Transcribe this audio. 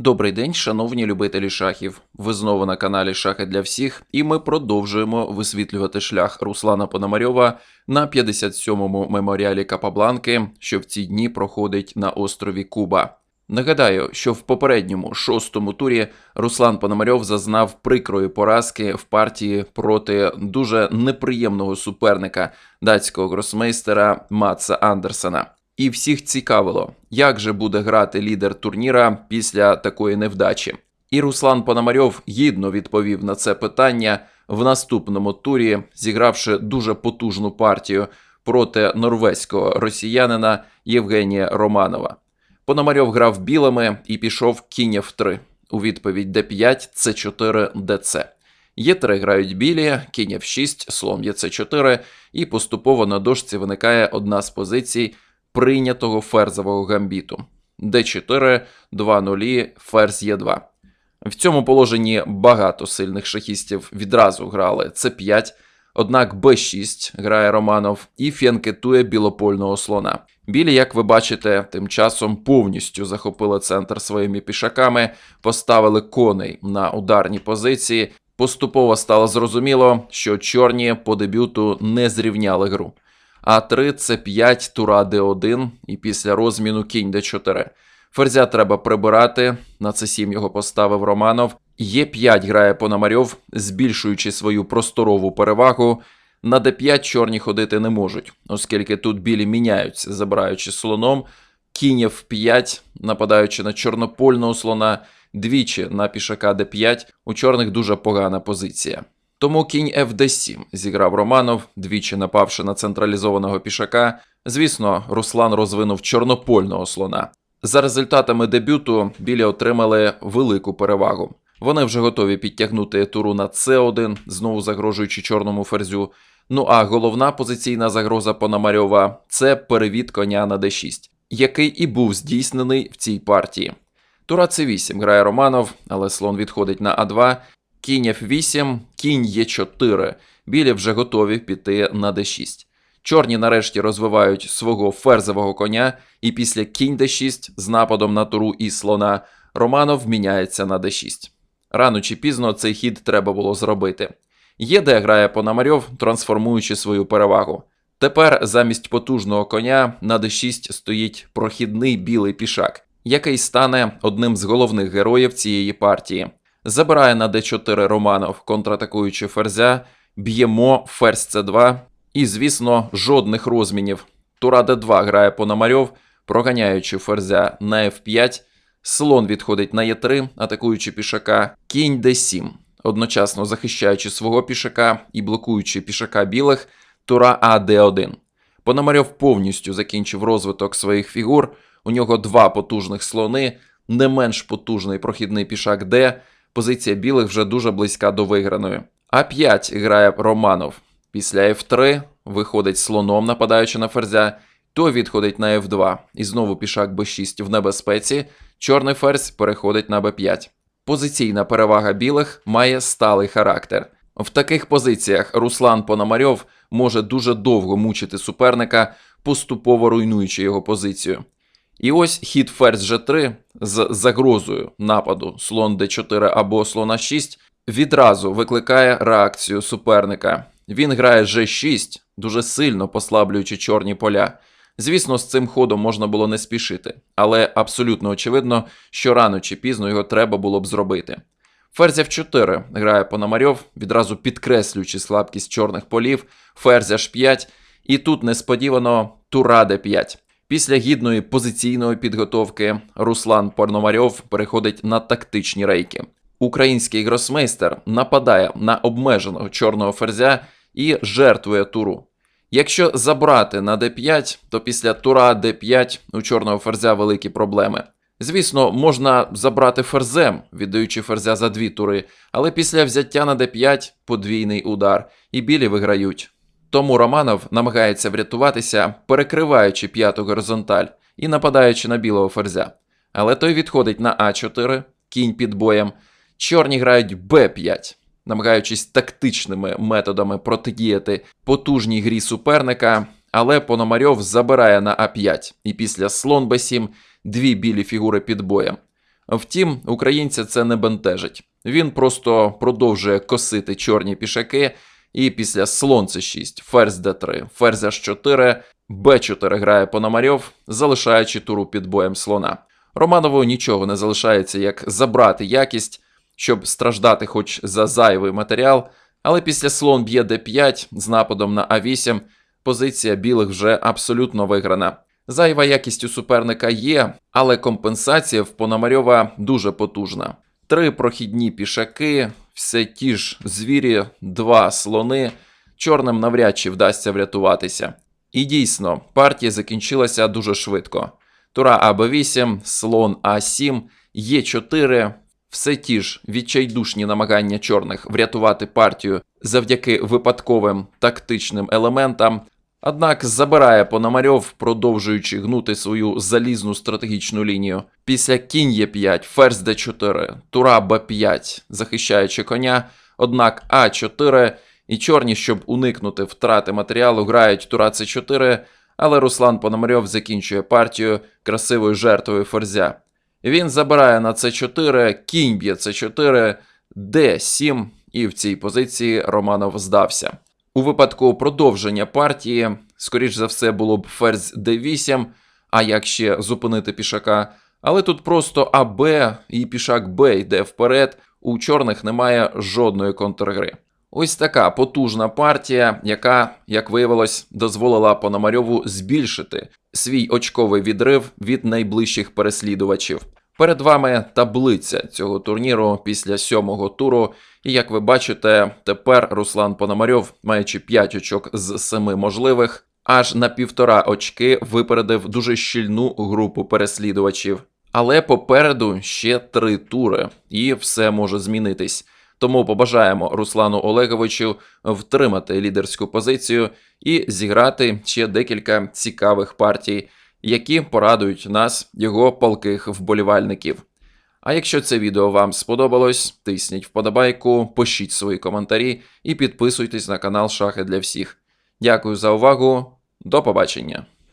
Добрий день, шановні любителі шахів. Ви знову на каналі Шахи для всіх, і ми продовжуємо висвітлювати шлях Руслана Пономарьова на 57-му меморіалі Капабланки, що в ці дні проходить на острові Куба. Нагадаю, що в попередньому шостому турі Руслан Пономарьов зазнав прикрої поразки в партії проти дуже неприємного суперника датського гросмейстера Матса Андерсена. І всіх цікавило, як же буде грати лідер турніра після такої невдачі. І Руслан Пономарьов гідно відповів на це питання в наступному турі, зігравши дуже потужну партію проти норвезького росіянина Євгенія Романова. Пономарьов грав білими і пішов кінь F3 у відповідь d5, c4, dc. Є3 грають білі, кінь F6, слон Є4, і поступово на дошці виникає одна з позицій прийнятого ферзового гамбіту. d4, 2 нулі, ферзь Е2. В цьому положенні багато сильних шахістів відразу грали c5, однак b6 грає Романов і фіанкетує білопольного слона. Білі, як ви бачите, тим часом повністю захопили центр своїми пішаками, поставили коней на ударні позиції. Поступово стало зрозуміло, що чорні по дебюту не зрівняли гру. А3 це 5, тура Д1 і після розміну кінь Д4. Ферзя треба прибирати, на С7 його поставив Романов. Є5 грає Пономарьов, збільшуючи свою просторову перевагу. На d5 чорні ходити не можуть, оскільки тут білі міняються, забираючи слоном, кінь F5, нападаючи на чорнопольного слона, двічі на пішака d5, у чорних дуже погана позиція. Тому кінь FD7 зіграв Романов, двічі напавши на централізованого пішака. Звісно, Руслан розвинув чорнопольного слона. За результатами дебюту білі отримали велику перевагу. Вони вже готові підтягнути туру на С1, знову загрожуючи чорному ферзю. Ну а головна позиційна загроза Пономарьова це перевід коня на d6, який і був здійснений в цій партії. Тура С8 грає Романов, але слон відходить на А2. Кінь F8, кінь Е4. Білі вже готові піти на d6. Чорні нарешті розвивають свого ферзового коня, і після кінь d6 з нападом на туру і слона Романов міняється на d6. Рано чи пізно цей хід треба було зробити. Є де грає Пономарьов, трансформуючи свою перевагу. Тепер замість потужного коня на d6 стоїть прохідний білий пішак, який стане одним з головних героїв цієї партії. Забирає на d4 Романов, контратакуючи ферзя, б'ємо ферзь c2, і, звісно, жодних розмінів. Тура d2 грає Пономарьов, проганяючи ферзя на f5, слон відходить на e3, атакуючи пішака, кінь d7, одночасно захищаючи свого пішака і блокуючи пішака білих, тура а d1. Пономарьов повністю закінчив розвиток своїх фігур. У нього два потужних слони, не менш потужний прохідний пішак d, позиція білих вже дуже близька до виграної. А5 грає Романов. Після F3 виходить слоном, нападаючи на ферзя, то відходить на F2. І знову пішак B6 в небезпеці. Чорний ферзь переходить на B5. Позиційна перевага білих має сталий характер. В таких позиціях Руслан Пономарьов може дуже довго мучити суперника, поступово руйнуючи його позицію. І ось хід ферзь G3 з загрозою нападу слон D4 або слона 6 відразу викликає реакцію суперника. Він грає G6, дуже сильно послаблюючи чорні поля. Звісно, з цим ходом можна було не спішити, але абсолютно очевидно, що рано чи пізно його треба було б зробити. Ферзь F4 грає Пономарьов, відразу підкреслюючи слабкість чорних полів, ферзь H5, і тут несподівано тура D5. Після гідної позиційної підготовки Руслан Пономарьов переходить на тактичні рейки. Український гросмейстер нападає на обмеженого чорного ферзя і жертвує туру. Якщо забрати на d5, то після тура d5 у чорного ферзя великі проблеми. Звісно, можна забрати ферзем, віддаючи ферзя за дві тури, але після взяття на d5 подвійний удар, і білі виграють. Тому Романов намагається врятуватися, перекриваючи п'яту горизонталь і нападаючи на білого ферзя. Але той відходить на а4, кінь під боєм. Чорні грають b5, намагаючись тактичними методами протидіяти потужній грі суперника, але Пономарьов забирає на А5, і після слон Б7 дві білі фігури під боєм. Втім, українця це не бентежить. Він просто продовжує косити чорні пішаки, і після слон c6, ферзь d3, ферзь h4, b4 грає Пономарьов, залишаючи туру під боєм слона. Романову нічого не залишається, як забрати якість, щоб страждати хоч за зайвий матеріал, але після слон б'є d5 з нападом на a8 позиція білих вже абсолютно виграна. Зайва якість у суперника є, але компенсація в Пономарьова дуже потужна. Три прохідні пішаки, все ті ж звірі, два слони. Чорним навряд чи вдасться врятуватися. І дійсно, партія закінчилася дуже швидко. Тура АБ8, слон А7, Е4, все ті ж відчайдушні намагання чорних врятувати партію завдяки випадковим тактичним елементам. Однак забирає Пономарьов, продовжуючи гнути свою залізну стратегічну лінію. Після кінь Е5, ферзь Д4, тура Б5, захищаючи коня, однак А4 і чорні, щоб уникнути втрати матеріалу, грають тура С4, але Руслан Пономарьов закінчує партію красивою жертвою ферзя. Він забирає на С4, кінь б'є С4, Д7, і в цій позиції Романов здався. У випадку продовження партії, скоріш за все, було б ферзь d8, а як ще зупинити пішака. Але тут просто АБ і пішак Б йде вперед, у чорних немає жодної контргри. Ось така потужна партія, яка, як виявилось, дозволила Пономарьову збільшити свій очковий відрив від найближчих переслідувачів. Перед вами таблиця цього турніру після сьомого туру. І як ви бачите, тепер Руслан Пономарьов, маючи 5 очок з 7 можливих, аж на півтора очки випередив дуже щільну групу переслідувачів. Але попереду ще три тури, і все може змінитись. Тому побажаємо Руслану Олеговичу втримати лідерську позицію і зіграти ще декілька цікавих партій, які порадують нас, його палких вболівальників. А якщо це відео вам сподобалось, тисніть вподобайку, пишіть свої коментарі і підписуйтесь на канал Шахи для всіх. Дякую за увагу, до побачення!